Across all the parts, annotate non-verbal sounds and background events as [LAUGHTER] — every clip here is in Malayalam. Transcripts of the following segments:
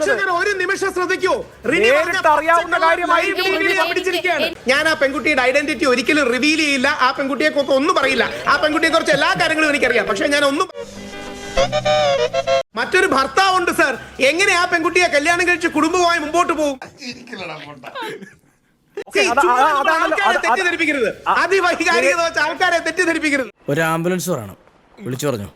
പ്രേക്ഷകർ ഒരു നിമിഷം ശ്രദ്ധിക്കൂ. അറിയാവുന്ന. ഞാൻ ആ പെൺകുട്ടിയുടെ ഐഡന്റിറ്റി ഒരിക്കലും റിവീൽ ചെയ്യില്ല. ആ പെൺകുട്ടിയെ കുറിച്ച് ഒന്നും പറയില്ല. ആ പെൺകുട്ടിയെ കുറിച്ച് എല്ലാ കാര്യങ്ങളും എനിക്കറിയാം. പക്ഷെ ഞാൻ ഒന്നും മറ്റൊരു ഭർത്താവുണ്ട് സർ എങ്ങനെ ആ പെൺകുട്ടിയെ കല്യാണം കഴിച്ച് കുടുംബമായി മുമ്പോട്ട് പോകും? തെറ്റിദ്ധരിപ്പിക്കരുത്. ആ, അതിവൈകാരികത വെച്ച് ആൾക്കാരെ തെറ്റിദ്ധരിപ്പിക്കരുത്. ഒരു ആംബുലൻസ് പറയണം വിളിച്ചു പറഞ്ഞു.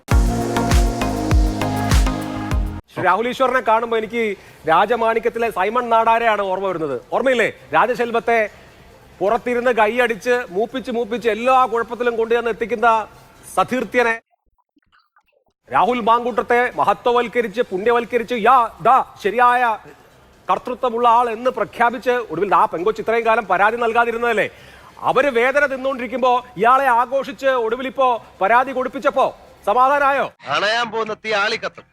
ശ്രീ രാഹുൽ ഈശ്വറിനെ കാണുമ്പോൾ എനിക്ക് രാജമാണിക്യത്തിലെ സൈമൺ നാടാരെയാണ് ഓർമ്മ വരുന്നത്. ഓർമ്മയില്ലേ? രാജശെൽവത്തെ പുറത്തിരുന്ന് കൈയടിച്ച് മൂപ്പിച്ച് മൂപ്പിച്ച് എല്ലാ കുഴപ്പത്തിലും കൊണ്ടുചെന്ന് എത്തിക്കുന്ന സതീർത്ഥ്യനെ രാഹുൽ മാങ്കൂട്ടത്തെ മഹത്വവൽക്കരിച്ച് പുണ്യവൽക്കരിച്ച് യാ ദാ ശരിയായ കർത്തൃത്വമുള്ള ആൾ എന്ന് പ്രഖ്യാപിച്ച് ഒടുവിൽ ആ പെങ്കൊച്ച് ഇത്രയും കാലം പരാതി നൽകാതിരുന്നതല്ലേ? അവർ വേദന തിന്നുകൊണ്ടിരിക്കുമ്പോ ഇയാളെ ആഘോഷിച്ച് ഒടുവിൽ ഇപ്പോ പരാതി കൊടുപ്പിച്ചപ്പോ സമാധാനായോ? അണയാൻ പോകുന്ന തീ ആളിക്കത്തും.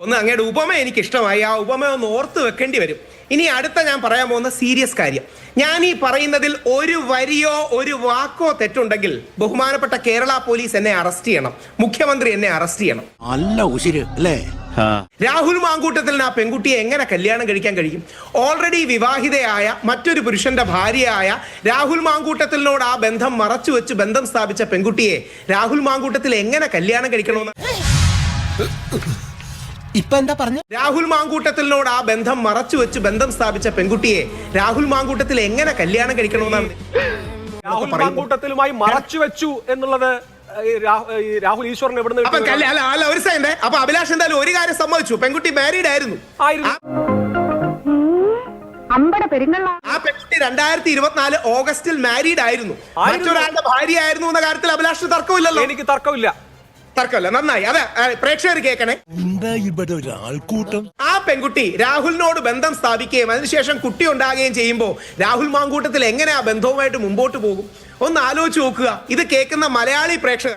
ഒന്ന് അങ്ങയുടെ ഉപമ എനിക്ക് ഇഷ്ടമായി ആ ഉപമ ഒന്ന് ഓർത്ത് വെക്കേണ്ടി വരും. ഇനി അടുത്ത ഞാൻ പറയാൻ പോകുന്ന സീരിയസ് കാര്യം. ഞാൻ ഈ പറയുന്നതിൽ ഒരു വരിയോ ഒരു വാക്കോ തെറ്റുണ്ടെങ്കിൽ ബഹുമാനപ്പെട്ട കേരള പോലീസ് എന്നെ അറസ്റ്റ് ചെയ്യണം. മുഖ്യമന്ത്രി എന്നെ അറസ്റ്റ് ചെയ്യണം. അല്ല ഉശിര് അല്ലേ? രാഹുൽ മാങ്കൂട്ടത്തിൽ ആ പെൺകുട്ടിയെ എങ്ങനെ കല്യാണം കഴിക്കാൻ കഴിയും? ഓൾറെഡി വിവാഹിതയായ മറ്റൊരു പുരുഷന്റെ ഭാര്യയായ രാഹുൽ മാങ്കൂട്ടത്തിനോട് ആ ബന്ധം മറച്ചു വെച്ച് ബന്ധം സ്ഥാപിച്ച പെൺകുട്ടിയെ രാഹുൽ മാങ്കൂട്ടത്തിൽ എങ്ങനെ കല്യാണം കഴിക്കണമെന്ന് [LAUGHS] ഇപ്പൊ എന്താ പറഞ്ഞു? രാഹുൽ മാങ്കൂട്ടത്തിനോട് ആ ബന്ധം മറച്ചു വെച്ച് ബന്ധം സ്ഥാപിച്ച പെൺകുട്ടിയെ രാഹുൽ മാങ്കൂട്ടത്തിൽ എങ്ങനെ കല്യാണം കഴിക്കണമെന്നാണ്? രാഹുൽ മാങ്കൂട്ടത്തിലുമായി മറച്ചു വെച്ചു എന്നുള്ളത് ഈ രാഹു- ഈ രാഹുൽ ഈശ്വറിന് എവിടെ അപ്പൊ? അല്ല അല്ല ഒരു സെക്കൻഡ് അപ്പൊ അഭിലാഷ് എന്തായാലും ഒരു കാര്യം സമ്മതിച്ചു. പെൺകുട്ടി മാരീഡ് ആയിരുന്നു. ആയിരുന്നു. അമ്പട ആ പെൺകുട്ടി രണ്ടായിരത്തി ഇരുപത്തിനാല് ഓഗസ്റ്റിൽ മാരീഡ് ആയിരുന്നു. ആയിരുന്നു. മറ്റൊരാളുടെ ഭാര്യ ആയിരുന്നു എന്ന കാര്യത്തിൽ അഭിലാഷിന് തർക്കമില്ലല്ലോ. എനിക്ക് തർക്കമില്ല. തർക്കമില്ല. നന്നായി. അതെ പ്രേക്ഷകർ കേൾക്കണേ. എന്താ ഒരു ഒരാൾക്കൂട്ടം? ആ പെൺകുട്ടി രാഹുലിനോട് ബന്ധം സ്ഥാപിക്കുകയും അതിനുശേഷം കുട്ടി ഉണ്ടാകുകയും ചെയ്യുമ്പോൾ രാഹുൽ മാങ്കൂട്ടത്തിൽ എങ്ങനെ ആ ബന്ധവുമായിട്ട് മുമ്പോട്ട് പോകും? ഒന്ന് ആലോചിച്ച് നോക്കുക. ഇത് കേൾക്കുന്ന മലയാളി പ്രേക്ഷകർ.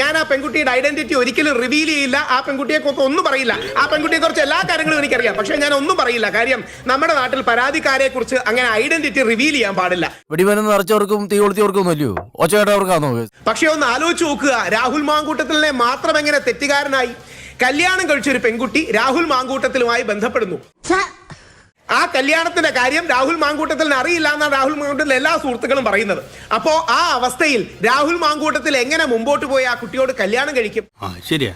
ഞാൻ ആ പെൺകുട്ടിയുടെ ഐഡന്റിറ്റി ഒരിക്കലും റിവീൽ ചെയ്യില്ല. ആ പെൺകുട്ടിയെ കുറിച്ച് ഒന്നും പറയില്ല. ആ പെൺകുട്ടിയെ കുറിച്ച് എല്ലാ കാര്യങ്ങളും എനിക്കറിയാം. പക്ഷെ ഞാൻ ഒന്നും പറയില്ല. കാര്യം നമ്മുടെ നാട്ടിൽ പരാതിക്കാരെ കുറിച്ച് അങ്ങനെ ഐഡന്റിറ്റി റിവീൽ ചെയ്യാൻ പാടില്ല. വെടിമരുന്ന് നിറച്ചവർക്കും തീ കൊളുത്തിയവർക്കും ഒന്നുമല്ലയോ? ഒച്ചകേട്ടവർക്കാണോ പക്ഷെ ഒന്ന് ആലോചിച്ച് നോക്കുക. രാഹുൽ മാങ്കൂട്ടത്തിലെ മാത്രം എങ്ങനെ തെറ്റുകാരനായി? കല്യാണം കഴിച്ച ഒരു പെൺകുട്ടി രാഹുൽ മാങ്കൂട്ടത്തിലുമായി ബന്ധപ്പെടുന്നു. ആ കല്യാണത്തിന്റെ കാര്യം രാഹുൽ മാങ്കൂട്ടത്തിന് അറിയില്ല എന്നാണ് രാഹുൽ മാങ്കൂട്ടത്തിലെ എല്ലാ സുഹൃത്തുക്കളും പറയുന്നത്. അപ്പോ ആ അവസ്ഥയിൽ രാഹുൽ മാങ്കൂട്ടത്തിൽ എങ്ങനെ മുമ്പോട്ട് പോയി ആ കുട്ടിയോട് കല്യാണം കഴിക്കും? ആ ശരിയാ.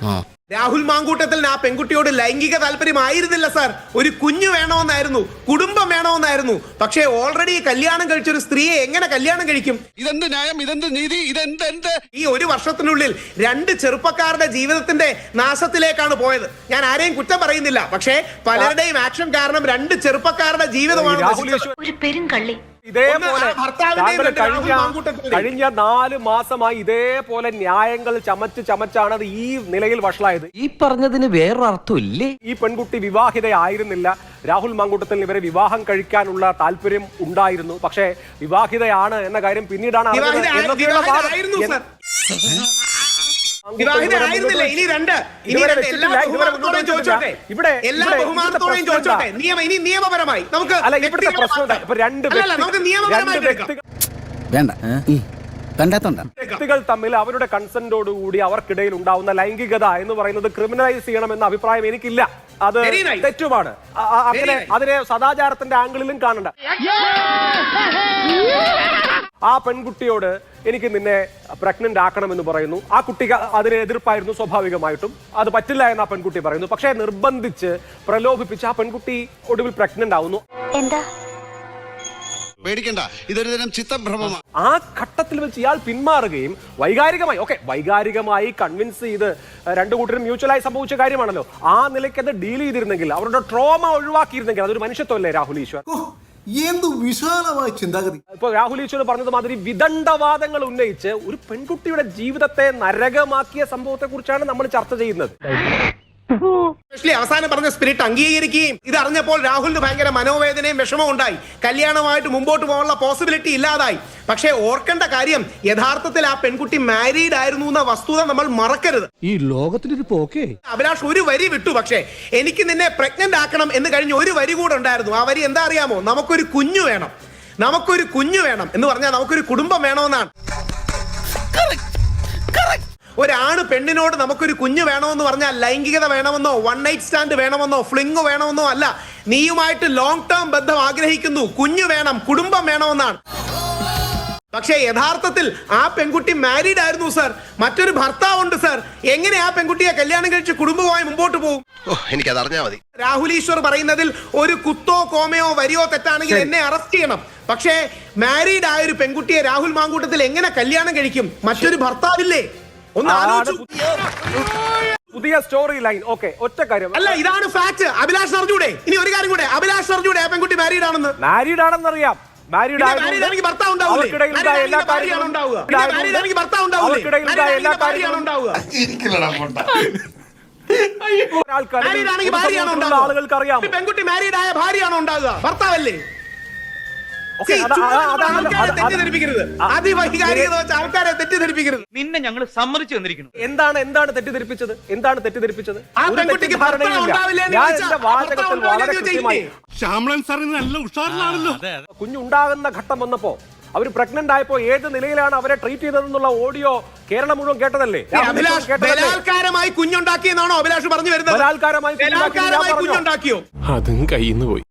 രാഹുൽ മാങ്കൂട്ടത്തിൽ ആ പെൺകുട്ടിയോട് ലൈംഗിക താല്പര്യമായിരുന്നില്ല സാർ ഒരു കുഞ്ഞു വേണമെന്നായിരുന്നു കുടുംബം വേണമെന്നായിരുന്നു. പക്ഷേ ഓൾറെഡി കല്യാണം കഴിച്ച ഒരു സ്ത്രീയെ എങ്ങനെ കല്യാണം കഴിക്കും? ഇതെന്ത് ന്യായം? ഇതെന്ത് നീതി? ഇതെന്ത് ഈ ഒരു വർഷത്തിനുള്ളിൽ രണ്ട് ചെറുപ്പക്കാരുടെ ജീവിതത്തിന്റെ നാശത്തിലേക്കാണ് പോയത്. ഞാൻ ആരെയും കുറ്റം പറയുന്നില്ല. പക്ഷേ പലരുടെയും ആക്ഷൻ കാരണം രണ്ട് ചെറുപ്പക്കാരുടെ ജീവിതമാണ് രാഹുൽ പെരും കള്ളി. ഒരു ഇതേപോലെ താങ്കൾ കഴിഞ്ഞ കഴിഞ്ഞ നാല് മാസമായി ഇതേപോലെ ന്യായങ്ങൾ ചമച്ച് ചമച്ചാണ് അത് ഈ നിലയിൽ വഷളായത്. ഈ പറഞ്ഞതിന് വേറൊരർത്ഥം ഇല്ലേ? ഈ പെൺകുട്ടി വിവാഹിതയായിരുന്നില്ല. രാഹുൽ മാങ്കൂട്ടത്തിൽ ഇവരെ വിവാഹം കഴിക്കാനുള്ള താല്പര്യം ഉണ്ടായിരുന്നു. പക്ഷേ വിവാഹിതയാണ് എന്ന കാര്യം പിന്നീടാണ് അറിയുന്നത് എന്നൊക്കെയുള്ള വാദം- വിവാഹിതയായിരുന്നു എന്ന് സർ മാങ്കൂട്ടം വിവാഹിത ഇതുവരെ ആയിരുന്നില്ല? മുന്നോട്ട് ഇനി രണ്ട് ഇനി രണ്ട് എല്ലാ ബഹുമാനത്തോടെയും ചോദിച്ചോട്ടെ. ഇവിടെ എല്ലാ ബഹുമാനത്തോടെയും ചോദിച്ചോട്ടെ. നിയമം ഇനി നിയമപരമായി. നമുക്ക് അല്ല ഇവിടുത്തെ പ്രശ്നം രണ്ട് നമുക്ക് നിയമപരമായി വ്യക്തികൾ വേണ്ട. കണ്ടാത്തോണ്ട. വ്യക്തികൾ തമ്മിൽ അവരുടെ കൺസെന്റോടുകൂടി അവർക്കിടയിൽ ഉണ്ടാവുന്ന ലൈംഗികത എന്ന് പറയുന്നത് ക്രിമിനലൈസ് ചെയ്യണം എന്ന അഭിപ്രായം എനിക്കില്ല. അത്. തെറ്റുമാണ്. അങ്ങനെ അതിനെ സദാചാരത്തിന്റെ ആംഗിളിലും കാണണ്ട. ആ പെൺകുട്ടിയോട് എനിക്ക് നിന്നെ പ്രഗ്നന്റ് ആക്കണമെന്ന് പറയുന്നു. ആ കുട്ടിക്ക് അതിനെ എതിർപ്പായിരുന്നു സ്വാഭാവികമായിട്ടും. അത് പറ്റില്ല എന്ന് ആ പെൺകുട്ടി പറയുന്നു. പക്ഷേ നിർബന്ധിച്ച് പ്രലോഭിപ്പിച്ച് ആ പെൺകുട്ടി ഒടുവിൽ പ്രഗ്നന്റ് ആവുന്നു. എന്താ? പേടിക്കണ്ട. ഇതൊരു തരം ചിത്തഭ്രമമാണ്. ആ ഘട്ടത്തിൽ വെച്ച് ഇയാൾ പിന്മാറുകയും വൈകാരികമായി ഓക്കെ വൈകാരികമായി കൺവിൻസ് ചെയ്ത് രണ്ടു കൂട്ടരും മ്യൂച്വലായി സംഭവിച്ച കാര്യമാണല്ലോ. ആ നിലയ്ക്ക് അത് ഡീൽ ചെയ്തിരുന്നെങ്കിൽ അവരുടെ ട്രോമ ഒഴിവാക്കിയിരുന്നെങ്കിൽ അതൊരു മനുഷ്യത്വമല്ലേ രാഹുൽ ഈശ്വർ? എന്ത് വിശാലമായ ചിന്താഗതി. ഇപ്പൊ രാഹുൽ ഈശ്വർ പറഞ്ഞത് മാതിരി വിദണ്ഡവാദങ്ങൾ ഉന്നയിച്ച് ഒരു പെൺകുട്ടിയുടെ ജീവിതത്തെ നരകമാക്കിയ സംഭവത്തെ കുറിച്ചാണ് നമ്മൾ ചർച്ച ചെയ്യുന്നത്. അവസാനം പറഞ്ഞ സ്പിരിറ്റ് അംഗീകരിക്കുകയും ഇത് അറിഞ്ഞപ്പോൾ രാഹുലിന് ഭയങ്കര മനോവേദനയും വിഷമവും ഉണ്ടായി. കല്യാണമായിട്ട് മുമ്പോട്ട് പോകാനുള്ള പോസിബിലിറ്റി ഇല്ലാതായി. പക്ഷേ ഓർക്കേണ്ട കാര്യം യഥാർത്ഥത്തിൽ ആ പെൺകുട്ടി മാരീഡ് ആയിരുന്നു എന്ന വസ്തുത നമ്മൾ മറക്കരുത്. ഈ ലോകത്തിനൊരു പോക്കേ? അഭിലാഷ് ഒരു വരി വിട്ടു പക്ഷേ എനിക്ക് നിന്നെ പ്രഗ്നന്റ് ആക്കണം എന്ന് കഴിഞ്ഞ് ഒരു വരി കൂടെ ഉണ്ടായിരുന്നു. ആ വരി എന്താ അറിയാമോ? നമുക്കൊരു കുഞ്ഞു വേണം. നമുക്കൊരു കുഞ്ഞു വേണം എന്ന് പറഞ്ഞാൽ നമുക്കൊരു കുടുംബം വേണമെന്നാണ്. ഒരാണ് പെണ്ണിനോട് നമുക്കൊരു കുഞ്ഞ് വേണമെന്ന് പറഞ്ഞാൽ ലൈംഗികത വേണമെന്നോ വൺ നൈറ്റ് സ്റ്റാൻഡ് വേണമെന്നോ ഫ്ലിങ് വേണമെന്നോ അല്ല. നീയുമായിട്ട് ലോങ് ടേം ബന്ധം ആഗ്രഹിക്കുന്നു. കുഞ്ഞ് വേണം കുടുംബം വേണമെന്നാണ്. പക്ഷേ യഥാർത്ഥത്തിൽ ആ പെൺകുട്ടി മാരീഡ് ആയിരുന്നു സർ മറ്റൊരു ഭർത്താവുണ്ട് സർ എങ്ങനെ ആ പെൺകുട്ടിയെ കല്യാണം കഴിച്ച് കുടുംബമായി മുമ്പോട്ട് പോകും? എനിക്ക് എനിക്കത് അറിഞ്ഞാ മതി. രാഹുൽ ഈശ്വർ പറയുന്നതിൽ ഒരു കുത്തോ കോമയോ വരിയോ തെറ്റാണെങ്കിൽ എന്നെ അറസ്റ്റ് ചെയ്യണം. പക്ഷേ മാരീഡ് ആയ ഒരു പെൺകുട്ടിയെ രാഹുൽ മാങ്കൂട്ടത്തിൽ എങ്ങനെ കല്യാണം കഴിക്കും? മറ്റൊരു ഭർത്താവില്ലേ? ഒന്ന് പുതിയ സ്റ്റോറി ലൈൻ ഓക്കെ ഒറ്റ കാര്യം. അല്ല ഇതാണ് ഫാക്ട് അഭിലാഷ് അറിഞ്ഞൂടെ? ഇനി ഒരു കാര്യം കൂടെ. അഭിലാഷ് അറിഞ്ഞൂടെ? ആ പെൺകുട്ടി മാരീഡ് ആണെന്ന്. മാരീഡ് ആണെന്ന് അറിയാം. മാരീഡ്? ആളുകൾക്ക് അറിയാം പെൺകുട്ടി മാരീഡ് ആയ ഭാര്യയാണോ ഉണ്ടാവുക ഭർത്താവല്ലേ? ആൾക്കാരെ തെറ്റിദ്ധരിപ്പിക്കരുത്. നിന്നെ ഞങ്ങൾ സമ്മതിച്ചു തന്നിരിക്കുന്നു. എന്താണ് എന്താണ് തെറ്റിദ്ധരിപ്പിച്ചത്? എന്താണ് തെറ്റിദ്ധരിപ്പിച്ചത്? ശ്യാമളൻ സാറിന് നല്ല ഉഷാറിലാണല്ലോ. കുഞ്ഞുണ്ടാകുന്ന ഘട്ടം വന്നപ്പോ അവർ പ്രഗ്നന്റ് ആയപ്പോ ഏത് നിലയിലാണ് അവരെ ട്രീറ്റ് ചെയ്തതെന്നുള്ള ഓഡിയോ കേരളം മുഴുവൻ കേട്ടതല്ലേ? ബലാത്കാരമായി കുഞ്ഞുണ്ടാക്കിയെന്നാണോ അഭിലാഷ് പറഞ്ഞു വരുന്നത്? ബലാത്കാരമായി കുഞ്ഞുണ്ടാക്കിയോ? അതും കയ്യിന്ന് പോയി.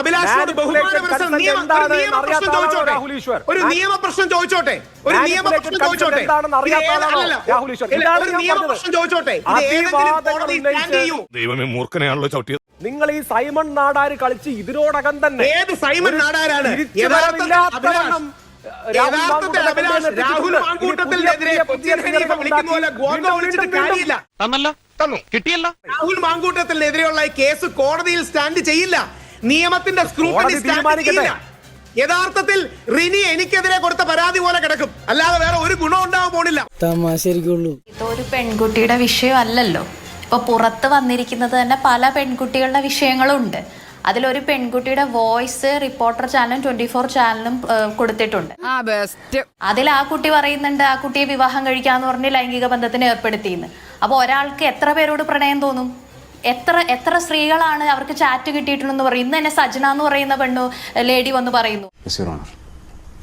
അഭിലാഷിനോട് രാഹുൽ ഈശ്വർ? ഒരു നിയമ പ്രശ്നം ചോദിച്ചോട്ടെ? ഒരു നിയമപ്രശ്നം ചോദിച്ചോട്ടെ? രാഹുൽ ഈശ്വർ? ഇല്ല, ഒരു ഞാൻ നിയമ പറഞ്ഞത്. പ്രശ്നം ചോദിച്ചോട്ടെ ദൈവമേ മൂർഖനെയാണല്ലോ ചവിട്ടിയത്. നിങ്ങൾ ഈ സൈമൺ നാടാര് കളിച്ച് ഇതിനോടകം തന്നെ ഏത് സൈമൺ നാടാരാണ്? യഥാർത്ഥത്തിൽ രാഹുൽ മാങ്കൂട്ടത്തിനെതിരെയുള്ള ഈ കേസ് കോടതിയിൽ സ്റ്റാൻഡ് ചെയ്യില്ല. നിയമത്തിന്റെ സ്ക്രൂട്ടനി സ്റ്റാൻഡ്. ചെയ്യില്ല. യഥാർത്ഥത്തിൽ റിനി എനിക്കെതിരെ കൊടുത്ത പരാതി പോലെ കിടക്കും. അല്ലാതെ വേറെ ഒരു ഗുണം ഉണ്ടാവാൻ പോണില്ല. ഇതൊരു പെൺകുട്ടിയുടെ വിഷയം അല്ലല്ലോ ഇപ്പൊ പുറത്ത് വന്നിരിക്കുന്നത് തന്നെ പല പെൺകുട്ടികളുടെ വിഷയങ്ങളുണ്ട്. അതിലൊരു പെൺകുട്ടിയുടെ വോയിസ് റിപ്പോർട്ടർ ചാനലും ട്വന്റി ഫോർ ചാനലും കൊടുത്തിട്ടുണ്ട്. അതിൽ ആ കുട്ടി പറയുന്നുണ്ട് ആ കുട്ടിയെ വിവാഹം കഴിക്കാന്ന് പറഞ്ഞ് ലൈംഗിക ബന്ധത്തിന് ഏർപ്പെടുത്തിയെന്ന് അപ്പൊ ഒരാൾക്ക് എത്ര പേരോട് പ്രണയം തോന്നും? എത്ര എത്ര സ്ത്രീകളാണ് അവർക്ക് ചാറ്റ് കിട്ടിയിട്ടുണ്ടെന്ന് പറയും. ഇന്ന് തന്നെ സജന എന്ന് പറയുന്ന പെണ്ണു ലേഡി വന്ന് പറയുന്നു.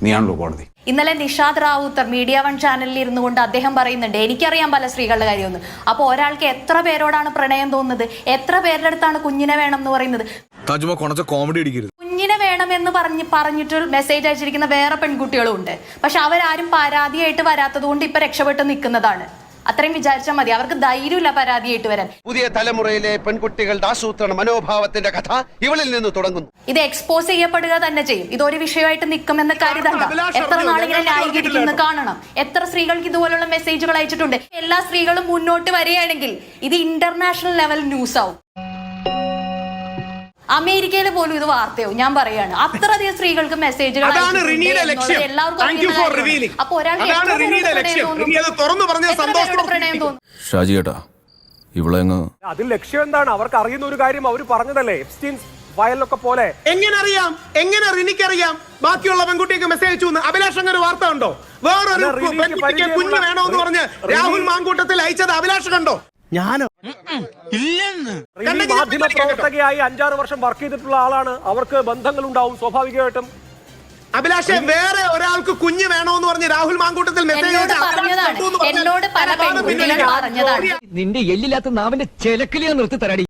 നീയാണല്ലോ കോടതി. ഇന്നലെ നിഷാദ് റാവുത്തർ മീഡിയ വൺ ചാനലിൽ ഇരുന്നു കൊണ്ട് അദ്ദേഹം പറയുന്നുണ്ട് എനിക്കറിയാം പല സ്ത്രീകളുടെ കാര്യമൊന്നും. അപ്പോൾ ഒരാൾക്ക് എത്ര പേരോടാണ് പ്രണയം തോന്നുന്നത്? എത്ര പേരുടെ അടുത്താണ് കുഞ്ഞിനെ വേണം എന്ന് പറയുന്നത്? താജുമ കൊണച്ച കോമഡി അടിക്കരുത്. കുഞ്ഞിനെ വേണമെന്ന് പറഞ്ഞ് പറഞ്ഞിട്ട് മെസ്സേജ് അയച്ചിരിക്കുന്ന വേറെ പെൺകുട്ടികളും ഉണ്ട് പക്ഷെ അവരാരും പരാതിയായിട്ട് വരാത്തത് കൊണ്ട് ഇപ്പൊ രക്ഷപ്പെട്ട് നിൽക്കുന്നതാണ്. അത്രയും വിചാരിച്ചാൽ മതി. അവർക്ക് ധൈര്യമില്ല പരാതിയായിട്ട് വരാൻ. പുതിയ തലമുറയിലെ പെൺകുട്ടികളുടെ ആസൂത്രണ മനോഭാവത്തിന്റെ കഥ ഇവളിൽ നിന്ന് തുടങ്ങുന്നു. ഇത് എക്സ്പോസ് ചെയ്യപ്പെടുക തന്നെ ചെയ്യും. ഇതൊരു വിഷയമായിട്ട് നിൽക്കുമെന്ന് കരുതണ്ട എത്ര? നാളിങ്ങനെ ന്യായീകരിക്കുന്നത് കാണണം. എത്ര സ്ത്രീകൾക്ക് ഇതുപോലുള്ള മെസ്സേജുകൾ അയച്ചിട്ടുണ്ട്. എല്ലാ സ്ത്രീകളും മുന്നോട്ട് വരികയാണെങ്കിൽ ഇത് ഇന്റർനാഷണൽ ലെവൽ ന്യൂസ് ആവും. അമേരിക്കയിൽ പോലും ഇത് വാർത്തയാവും. ഞാൻ പറയാണ്. അത്രയധികം സ്ത്രീകൾക്ക് മെസ്സേജുകൾ അതാണ് അയച്ചിട്ടുണ്ട് ലക്ഷ്യം. എല്ലാവർക്കും അപ്പൊ ഒരാൾക്ക് പ്രണയം അതിൽ ലക്ഷ്യം എന്താണ്? അവർക്ക് അറിയുന്ന ഒരു കാര്യം അവർ പറഞ്ഞതല്ലേ? വയലൊക്കെ പോലെ. എങ്ങനെ അറിയാം എങ്ങനെ റിനിക്കറിയാം? ബാക്കിയുള്ള പെൺകുട്ടിക്ക് മെസ്സേജ് അയച്ചു അഭിലാഷ് അങ്ങനെ വാർത്ത ഉണ്ടോ വേറൊരു പെൺകുട്ടിക്ക് കുഞ്ഞ് വേണോ എന്ന് പറഞ്ഞ് രാഹുൽ മാങ്കൂട്ടത്തിൽ അയച്ചത് അഭിലാഷ് കണ്ടോ? കണ്ടെങ്കിൽ മാധ്യമ പ്രവർത്തകയായി അഞ്ചാറ് വർഷം വർക്ക് ചെയ്തിട്ടുള്ള ആളാണ്. അവർക്ക് ബന്ധങ്ങൾ ഉണ്ടാവും സ്വാഭാവികമായിട്ടും. അഭിലാഷെ വേറെ ഒരാൾക്ക് കുഞ്ഞ് വേണോന്ന് പറഞ്ഞ് രാഹുൽ മാങ്കൂട്ടത്തിൽ മെസ്സേജ്. നിന്റെ എല്ലില്ലാത്ത നാവിന്റെ ചെലക്കിലിയാ നിർത്തി തരടി.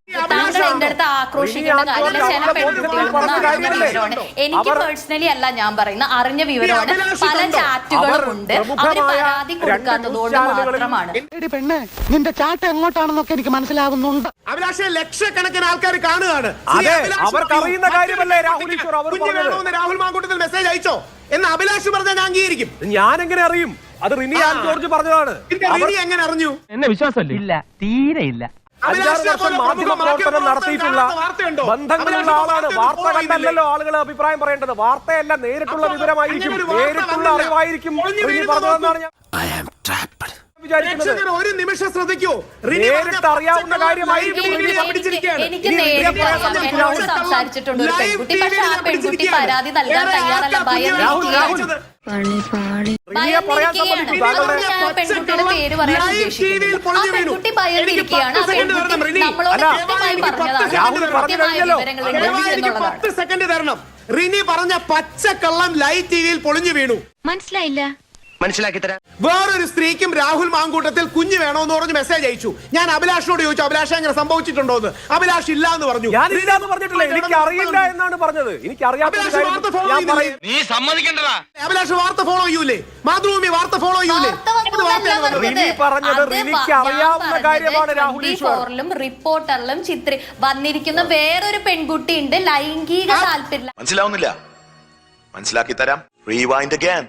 എന്റെ അടുത്ത് ആക്രോശിക്കേണ്ട കാര്യമില്ല. ചില ആദ്യം പെൺകുട്ടികൾക്ക് പറഞ്ഞ അറിഞ്ഞ കാര്യമല്ലേ? വിവരമാണ് എനിക്ക് പേഴ്സണലി അല്ല ഞാൻ പറയുന്നത്. അറിഞ്ഞ വിവരമാണ് അഭിലാഷ് പല ചാറ്റുകളും ഉണ്ട്. അവർ പരാതി കൊടുക്കാത്തത് കൊണ്ട് മാത്രമാണ്. പെണ്ണെ നിന്റെ ചാട്ട് എങ്ങോട്ടാണെന്നൊക്കെ എനിക്ക് മനസ്സിലാകുന്നുണ്ട് അഭിലാഷെ ലക്ഷക്കണക്കിന് ആൾക്കാർ കാണുകയാണ്. അതെ, അവർക്ക് അറിയുന്ന കാര്യമല്ലേ രാഹുൽ രാഹുൽ മാങ്കൂട്ടത്തിൽ മെസ്സേജ് അയച്ചോ? എന്ന് അഭിലാഷ് പറഞ്ഞാൽ ഞാൻ അംഗീകരിക്കും. ഞാൻ എങ്ങനെ അറിയും? അത് റിനി ആൻ ജോർജ് പറഞ്ഞതാണ്. റിനി എങ്ങനെ അറിഞ്ഞു? എന്നെ വിശ്വാസമല്ലേ? ഇല്ല തീരെ ഇല്ല. അഞ്ചാറ് വർഷം മാധ്യമ പ്രവർത്തനം നടത്തിയിട്ടുള്ള? ബന്ധങ്ങളുള്ള ആളാണ് വാർത്ത? കണ്ടല്ലോ ആളുകൾ അഭിപ്രായം പറയേണ്ടത് വാർത്തയല്ല നേരിട്ടുള്ള വിവരമായിരിക്കും. നേരിട്ടുള്ള. അറിവായിരിക്കും. പറഞ്ഞതെന്നാണ് ഞാൻ ഒരു നിമിഷം ശ്രദ്ധിക്കൂ. നേരിട്ട് അറിയാവുന്ന കാര്യമായിരിക്കും പെൺകുട്ടിയുടെ പേര് പറയാൻ. പെൺകുട്ടി ഭയന്നിരിക്കുകയാണ്. നമ്മളോട് കൃത്യമായി പറഞ്ഞതാണ്. വിവരങ്ങൾ റിനി പറഞ്ഞ പച്ചക്കള്ളം ലൈവ് ടിവിയിൽ പൊളിഞ്ഞു വീണു. മനസ്സിലായില്ല. മനസ്സിലാക്കി തരാം. വേറൊരു സ്ത്രീക്കും രാഹുൽ മാങ്കൂട്ടത്തിൽ കുഞ്ഞ് എന്ന് പറഞ്ഞ് മെസ്സേജ് അയച്ചു. ഞാൻ അഭിലാഷിനോട് ചോദിച്ചു അഭിലാഷ് അങ്ങനെ സംഭവിച്ചിട്ടുണ്ടോ എന്ന്? അഭിലാഷ് ഇല്ല എന്ന് പറഞ്ഞു ഇല്ല എന്ന് പറഞ്ഞിട്ടില്ല. എനിക്ക് അറിയില്ല എന്നാണ് പറഞ്ഞത്. എനിക്ക് അറിയാത്ത നീ സമ്മതിക്കണ്ടടാ. അഭിലാഷ് വാർത്ത ഫോളോ ചെയ്യൂലേ? മാതൃഭൂമി വാർത്ത ഫോളോ ചെയ്യൂലേ. റിനി പറഞ്ഞത് റിനിക്ക് അറിയാവുന്ന കാര്യമാണ് രാഹുൽ ഈശ്വർ. 24 ലും റിപ്പോർട്ടറിലും ചിത്രി വന്നിരിക്കുന്ന വേറൊരു പെൺകുട്ടി ഉണ്ട് ലൈംഗിക താല്പര്യം മനസ്സിലാവുന്നില്ല. മനസ്സിലാക്കി തരാം. റീവൈൻഡ് അഗൈൻ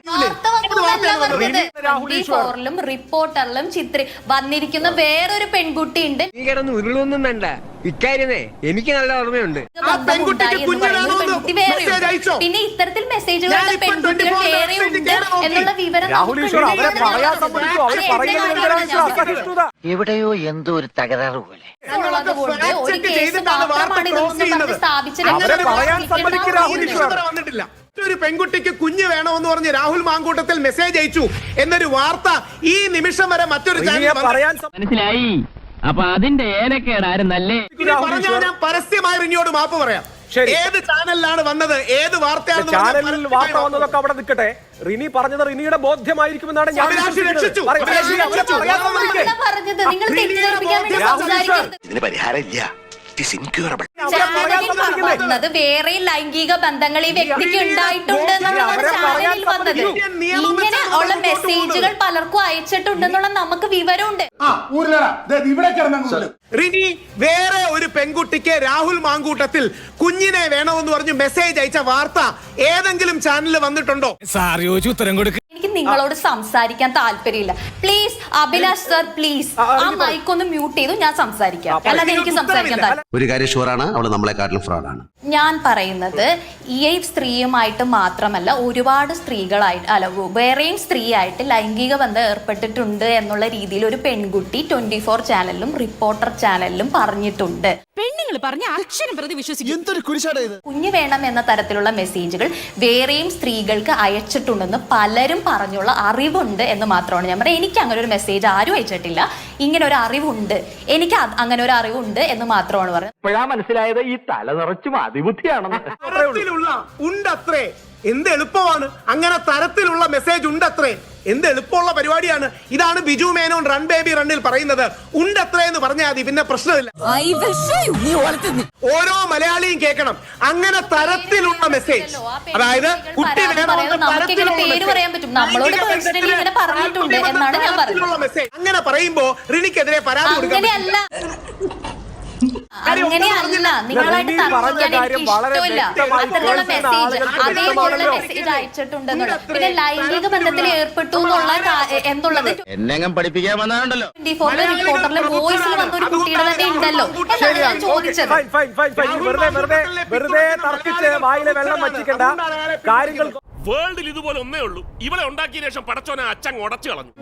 വാർത്ത വന്നതല്ല പറഞ്ഞത് റിനി രാഹുൽ ഈശ്വർ. 24 ലും റിപ്പോർട്ടറിലും ചിത്രി വന്നിരിക്കുന്ന വേറൊരു പെൺകുട്ടി ഉണ്ട് നീ കിടന്ന് ഉരുളൊന്നും വേണ്ട. ഇക്കാര്യമേ എനിക്ക് നല്ല ഓർമ്മയുണ്ട്. പിന്നെ ഇത്തരത്തിൽ മെസ്സേജുകൾ ഞാനിപ്പോൾ പെൺകുട്ടികൾ 24 വേറെ ഉണ്ട് മെസ്സേജ് കേറി നോക്കി. എന്നുള്ള വിവരം രാഹുൽ അവരെ പറയാൻ സമ്മതിച്ചു. അവർ അത് പറയുന്നത് എന്തിനാണ് എന്തിനാണ് ഞാൻ അസഹിഷ്ണുത എവിടെയോ എന്തോ ഒരു തകരാറ് പോലെ. ഒരു കേസ് മാത്രമാണ് ഒരു പെൺകുട്ടിക്ക് കുഞ്ഞ് വേണമെന്ന് പറഞ്ഞ് രാഹുൽ മാങ്കൂട്ടത്തിൽ മെസ്സേജ് അയച്ചു. എന്നൊരു വാർത്ത ഈ നിമിഷം വരെ മറ്റൊരു ചാനൽ. പറയാൻ മനസ്സിലായി? അപ്പൊ അതിന്റെ ഏനക്കേടായിരുന്നല്ലേ പറഞ്ഞാൽ. ഞാൻ പരസ്യമായി റിനിയോട് മാപ്പ് പറയാം. ഏത് ചാനലിലാണ് വന്നത്? ഏത് വാർത്തയാണ് ചാനലിൽ വാർത്ത വന്നതൊക്കെ അവിടെ നിൽക്കട്ടെ. റിനി പറഞ്ഞത് റിനിയുടെ ബോധ്യമായിരിക്കുമെന്നാണ് ഞാൻ ഇതിന് പരിഹാരം ഇല്ല ചാനലിൽ വന്നത് വേറെ ലൈംഗിക ബന്ധങ്ങൾ ഈ വ്യക്തിക്ക് ഉണ്ടായിട്ടുണ്ട് എന്നുള്ളതാണ് ചാനലിൽ വന്നത്. ഇങ്ങനെ ഉള്ള മെസ്സേജുകൾ. പലർക്കും അയച്ചിട്ടുണ്ടെന്നുള്ള നമുക്ക് വിവരമുണ്ട്. റിനി വേറെ ഒരു പെൺകുട്ടിക്ക് രാഹുൽ മാങ്കൂട്ടത്തിൽ കുഞ്ഞിനെ വേണമെന്ന് പറഞ്ഞു മെസ്സേജ് അയച്ച വാർത്ത ഏതെങ്കിലും ചാനലിൽ വന്നിട്ടുണ്ടോ? സാർ ചോദിച്ചു ഉത്തരം കൊടുക്ക. നിങ്ങളോട് സംസാരിക്കാൻ താല്പര്യമില്ല. പ്ലീസ് അഭിലാഷ് സർ പ്ലീസ് ആ, മൈക്ക് ഒന്ന് മ്യൂട്ട് ചെയ്തു ഞാൻ സംസാരിക്കാം. അല്ലാതെ എനിക്ക് സംസാരിക്കാൻ. താല്പര്യം ഒരു കാര്യം ഷുവറാണ് നമ്മളെക്കാട്ടിലും ഫ്രോഡാണ് ഞാൻ പറയുന്നത് ഈ സ്ത്രീയുമായിട്ട് മാത്രമല്ല ഒരുപാട് സ്ത്രീകളായിട്ട് അല്ല വേറെയും സ്ത്രീയായിട്ട് ലൈംഗിക ബന്ധം ഏർപ്പെട്ടിട്ടുണ്ട് എന്നുള്ള രീതിയിൽ ഒരു പെൺകുട്ടി ട്വന്റി ഫോർ ചാനലിലും റിപ്പോർട്ടർ ചാനലിലും പറഞ്ഞിട്ടുണ്ട്. പെണ്ണുങ്ങൾ പറഞ്ഞ അക്ഷരം പ്രതി വിശ്വസിക്കും. എന്തൊരു കുരിശാടാ ഇത്? കുഞ്ഞു വേണം എന്ന തരത്തിലുള്ള മെസ്സേജുകൾ വേറെയും സ്ത്രീകൾക്ക് അയച്ചിട്ടുണ്ടെന്ന് പലരും പറഞ്ഞുള്ള അറിവുണ്ട് എന്ന് മാത്രമാണ് ഞാൻ പറയുന്നത് എനിക്ക് അങ്ങനെ ഒരു മെസ്സേജ് ആരും അയച്ചിട്ടില്ല. ഇങ്ങനെ ഒരു അറിവുണ്ട്. എനിക്ക് അത് അങ്ങനെ ഒരു അറിവുണ്ട് എന്ന് മാത്രമാണ് പറയുന്നത് മനസ്സിലായത് ഈ തല നിറച്ചും അതിബുദ്ധിയാണെന്ന് ഉണ്ടത്രേ. എന്ത് എളുപ്പമാണ്? അങ്ങനെ തരത്തിലുള്ള മെസ്സേജ് ഉണ്ടത്രേ. എന്ത് എളുപ്പമുള്ള പരിപാടിയാണ്. ഇതാണ് ബിജു മേനോൻ റൺ ബേബി റണ്ണിൽ പറയുന്നത്. ഉണ്ടത്രേ എന്ന് പറഞ്ഞാൽ മതി പിന്നെ പ്രശ്നമില്ല. ഓരോ മലയാളിയും കേൾക്കണം. അങ്ങനെ തരത്തിലുള്ള മെസ്സേജ് അതായത് കുട്ടി അങ്ങനെ പറയുമ്പോ റിനിക്കെതിരെ പരാതി കൊടുക്കാൻ പറ്റും. അങ്ങനെയല്ല. നിങ്ങളായിട്ട് തർക്കിക്കാൻ എനിക്ക് കാര്യം വളരെ ഇഷ്ടമില്ല അത്തരത്തിലുള്ള മെസ്സേജ് അതേപോലുള്ള മെസ്സേജ് അയച്ചിട്ടുണ്ടെന്നുള്ളത് പിന്നെ ലൈംഗിക ബന്ധത്തിൽ ഏർപ്പെട്ടു എന്നുള്ള എന്നുള്ളത് എന്നെങ്ങും പഠിപ്പിക്കാൻ വന്നാണ്ടല്ലോ ട്വന്റി ഫോറിലെ റിപ്പോർട്ടറിലെ വോയിസിൽ വന്ന ഒരു കുട്ടിയുടെ തന്നെ ഉണ്ടല്ലോ എന്നാണ് ഞാൻ ചോദിച്ചത്? Fine fine fine fine. ഇനി വെറുതെ വെറുതെ വെറുതെ തർക്കിച്ച് വായിലെ വെള്ളം വച്ചിക്കണ്ട കാര്യങ്ങൾ വേൾഡിൽ ഇതുപോലെ ഒന്നേ ഉള്ളൂ. ഇവളെ ഉണ്ടാക്കിയ ശേഷം പടച്ചോനെ അച്ഛൻ ഉടച്ചു കളഞ്ഞു.